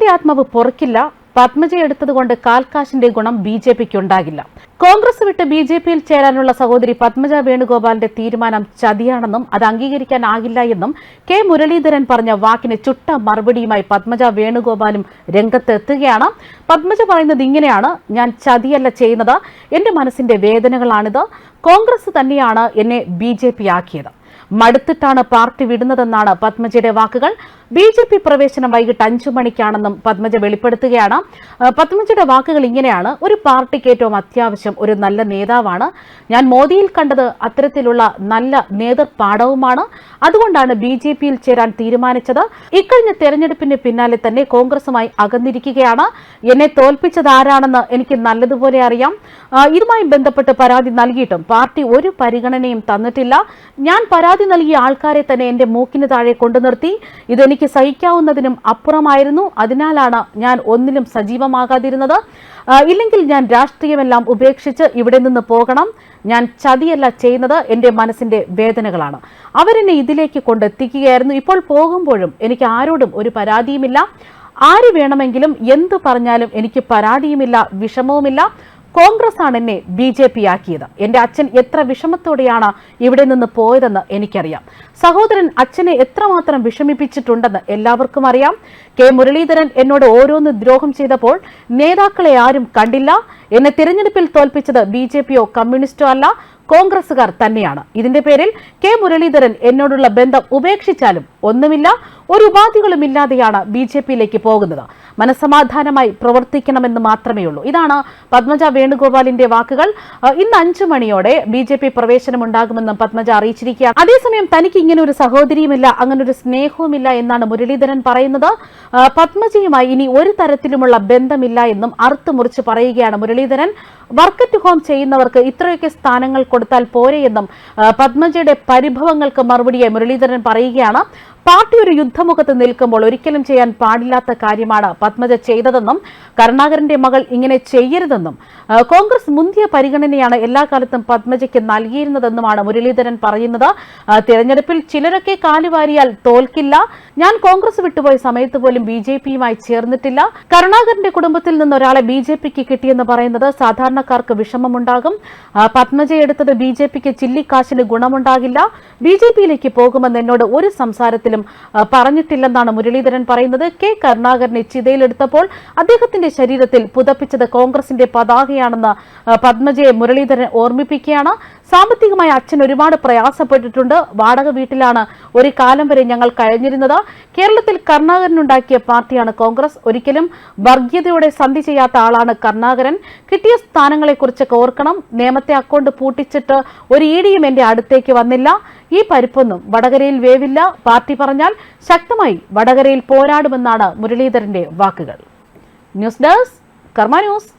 അച്ഛന്റെ ആത്മാവ് പൊറക്കില്ല. പത്മജ എടുത്തതുകൊണ്ട് കാൽക്കാശിന്റെ ഗുണം ബി ജെ പിക്ക് ഉണ്ടാകില്ല. കോൺഗ്രസ് വിട്ട് ബി ജെ പിയിൽ ചേരാനുള്ള സഹോദരി പത്മജ വേണുഗോപാലിന്റെ തീരുമാനം ചതിയാണെന്നും അത് അംഗീകരിക്കാനാകില്ല എന്നും കെ മുരളീധരൻ പറഞ്ഞ വാക്കിന് ചുട്ട മറുപടിയുമായി പത്മജ വേണുഗോപാലും രംഗത്തെത്തുകയാണ് പത്മജ പറയുന്നത് ഇങ്ങനെയാണ് ഞാൻ ചതിയല്ല ചെയ്യുന്നത് എന്റെ മനസ്സിന്റെ വേദനകളാണിത് കോൺഗ്രസ് തന്നെയാണ് എന്നെ ബി ആക്കിയത്. മടുത്തിട്ടാണ് പാർട്ടി വിടുന്നതെന്നാണ് പത്മജയുടെ വാക്കുകൾ. ബി ജെ പി പ്രവേശനം വൈകിട്ട് അഞ്ചു മണിക്കാണെന്നും പത്മജ വെളിപ്പെടുത്തുകയാണ്. പത്മജയുടെ വാക്കുകൾ ഇങ്ങനെയാണ്. ഒരു പാർട്ടിക്ക് ഏറ്റവും അത്യാവശ്യം ഒരു നല്ല നേതാവാണ്. ഞാൻ മോദിയിൽ കണ്ടത് അത്തരത്തിലുള്ള നല്ല നേതൃപാഠവുമാണ്. അതുകൊണ്ടാണ് ബി ജെ പിയിൽ ചേരാൻ തീരുമാനിച്ചത്. ഇക്കഴിഞ്ഞ തെരഞ്ഞെടുപ്പിന് പിന്നാലെ തന്നെ കോൺഗ്രസുമായി അകന്നിരിക്കുകയാണ്. എന്നെ തോൽപ്പിച്ചത് ആരാണെന്ന് എനിക്ക് നല്ലതുപോലെ അറിയാം. ഇതുമായി ബന്ധപ്പെട്ട് പരാതി നൽകിയിട്ടും പാർട്ടി ഒരു പരിഗണനയും തന്നിട്ടില്ല. ഞാൻ പരാതി നൽകിയ ആൾക്കാരെ തന്നെ എന്റെ മൂക്കിന് താഴെ കൊണ്ടു നിർത്തി ഇതെനിക്ക് സഹിക്കാവുന്നതിനും അപ്പുറമായിരുന്നു. അതിനാലാണ് ഞാൻ ഒന്നിലും സജീവമാകാതിരുന്നത്. ഇല്ലെങ്കിൽ ഞാൻ രാഷ്ട്രീയമെല്ലാം ഉപേക്ഷിച്ച് ഇവിടെ നിന്ന് പോകണം. ഞാൻ ചതിയല്ല ചെയ്യുന്നത് എന്റെ മനസ്സിന്റെ വേദനകളാണ്. അവരെന്നെ ഇതിലേക്ക് കൊണ്ടെത്തിക്കുകയായിരുന്നു. ഇപ്പോൾ പോകുമ്പോഴും എനിക്ക് ആരോടും ഒരു പരാതിയുമില്ല. ആര് വേണമെങ്കിലും എന്തു പറഞ്ഞാലും എനിക്ക് പരാതിയുമില്ല വിഷമവുമില്ല. കോൺഗ്രസ് ആണ് എന്നെ ബി ജെ പി ആക്കിയത് എന്റെ അച്ഛൻ എത്ര വിഷമത്തോടെയാണ് ഇവിടെ നിന്ന് പോയതെന്ന് എനിക്കറിയാം. സഹോദരൻ അച്ഛനെ എത്രമാത്രം വിഷമിപ്പിച്ചിട്ടുണ്ടെന്ന് എല്ലാവർക്കും അറിയാം. കെ മുരളീധരൻ എന്നോട് ഓരോന്ന് ദ്രോഹം ചെയ്തപ്പോൾ നേതാക്കളെ ആരും കണ്ടില്ല. എന്നെ തിരഞ്ഞെടുപ്പിൽ തോൽപ്പിച്ചത് ബി ജെ പിയോ കമ്മ്യൂണിസ്റ്റോ അല്ല കോൺഗ്രസുകാർ തന്നെയാണ്. ഇതിന്റെ പേരിൽ കെ മുരളീധരൻ എന്നോടുള്ള ബന്ധം ഉപേക്ഷിച്ചാലും ഒന്നുമില്ല ഒരു ഉപാധികളും ഇല്ലാതെയാണ് ബി ജെ പിയിലേക്ക് പോകുന്നത്. മനസമാധാനമായി പ്രവർത്തിക്കണമെന്ന് മാത്രമേ ഉള്ളൂ. ഇതാണ് പത്മജ വേണുഗോപാലിന്റെ വാക്കുകൾ. ഇന്ന് അഞ്ചു മണിയോടെ ബി ജെ പി പ്രവേശനമുണ്ടാകുമെന്നും പത്മജ അറിയിച്ചിരിക്കുകയാണ്. അതേസമയം തനിക്ക് ഇങ്ങനെ ഒരു സഹോദരിയുമില്ല അങ്ങനെ ഒരു സ്നേഹവുമില്ല എന്നാണ് മുരളീധരൻ പറയുന്നത്. പത്മജയുമായി ഇനി ഒരു തരത്തിലുമുള്ള ബന്ധമില്ല എന്നും അറുത്തു മുറിച്ച് പറയുകയാണ് മുരളീധരൻ. വർക്ക് അറ്റ് ഹോം ചെയ്യുന്നവർക്ക് ഇത്രയൊക്കെ സ്ഥാനങ്ങൾ കൊടുത്താൽ പോരെയെന്നും പത്മജയുടെ പരിഭവങ്ങൾക്ക് മറുപടിയായി മുരളീധരൻ പറയുകയാണ്. പാർട്ടി ഒരു യുദ്ധമുഖത്ത് നിൽക്കുമ്പോൾ ഒരിക്കലും ചെയ്യാൻ പാടില്ലാത്ത കാര്യമാണ് പത്മജ ചെയ്തതെന്നും കരുണാകരന്റെ മകൾ ഇങ്ങനെ ചെയ്യരുതെന്നും കോൺഗ്രസ് മുന്തിയ പരിഗണനയാണ് എല്ലാ കാലത്തും പത്മജയ്ക്ക് നൽകിയിരുന്നതെന്നുമാണ് മുരളീധരൻ പറയുന്നത്. തിരഞ്ഞെടുപ്പിൽ ചിലരൊക്കെ കാലുവാരിയാൽ തോൽക്കില്ല. ഞാൻ കോൺഗ്രസ് വിട്ടുപോയ സമയത്ത് പോലും ബി ജെ പിയുമായി ചേർന്നിട്ടില്ല. കരുണാകരന്റെ കുടുംബത്തിൽ നിന്ന് ഒരാളെ ബി ജെ പിക്ക് കിട്ടിയെന്ന് പറയുന്നത് സാധാരണക്കാർക്ക് വിഷമമുണ്ടാകും. പത്മജ എടുത്തത് ബി ജെ പിക്ക് ചില്ലിക്കാശിന് ഗുണമുണ്ടാകില്ല. ബി ജെ പിയിലേക്ക് പോകുമെന്ന് എന്നോട് ഒരു സംസാരത്തിലും ആ, പറഞ്ഞിട്ടില്ലെന്നാണ് മുരളീധരൻ പറയുന്നത്. കെ കരുണാകരനെ ചിതയിലെടുത്തപ്പോൾ അദ്ദേഹത്തിന്റെ ശരീരത്തിൽ പുതപ്പിച്ചത് കോൺഗ്രസിന്റെ പതാകയാണെന്ന് പത്മജയെ മുരളീധരൻ ഓർമ്മിപ്പിക്കുകയാണ്. സാമ്പത്തികമായി അച്ഛൻ ഒരുപാട് പ്രയാസപ്പെട്ടിട്ടുണ്ട്. വാടക വീട്ടിലാണ് ഒരു കാലം വരെ ഞങ്ങൾ കഴിഞ്ഞിരുന്നത്. കേരളത്തിൽ കരുണാകരനുണ്ടാക്കിയ പാർട്ടിയാണ് കോൺഗ്രസ്. ഒരിക്കലും വർഗീയതയോടെ സന്ധി ചെയ്യാത്ത ആളാണ് കരുണാകരൻ. കിട്ടിയ സ്ഥാനങ്ങളെക്കുറിച്ചൊക്കെ ഓർക്കണം. നിയമത്തെ അക്കൗണ്ട് പൂട്ടിച്ചിട്ട് ഒരു ഇടിയും എന്റെ അടുത്തേക്ക് വന്നില്ല. ഈ പരിപ്പൊന്നും വടകരയിൽ വേവില്ല. പാർട്ടി പറഞ്ഞാൽ ശക്തമായി വടകരയിൽ പോരാടുമെന്നാണ് മുരളീധരന്റെ വാക്കുകൾ. News desk Karma news.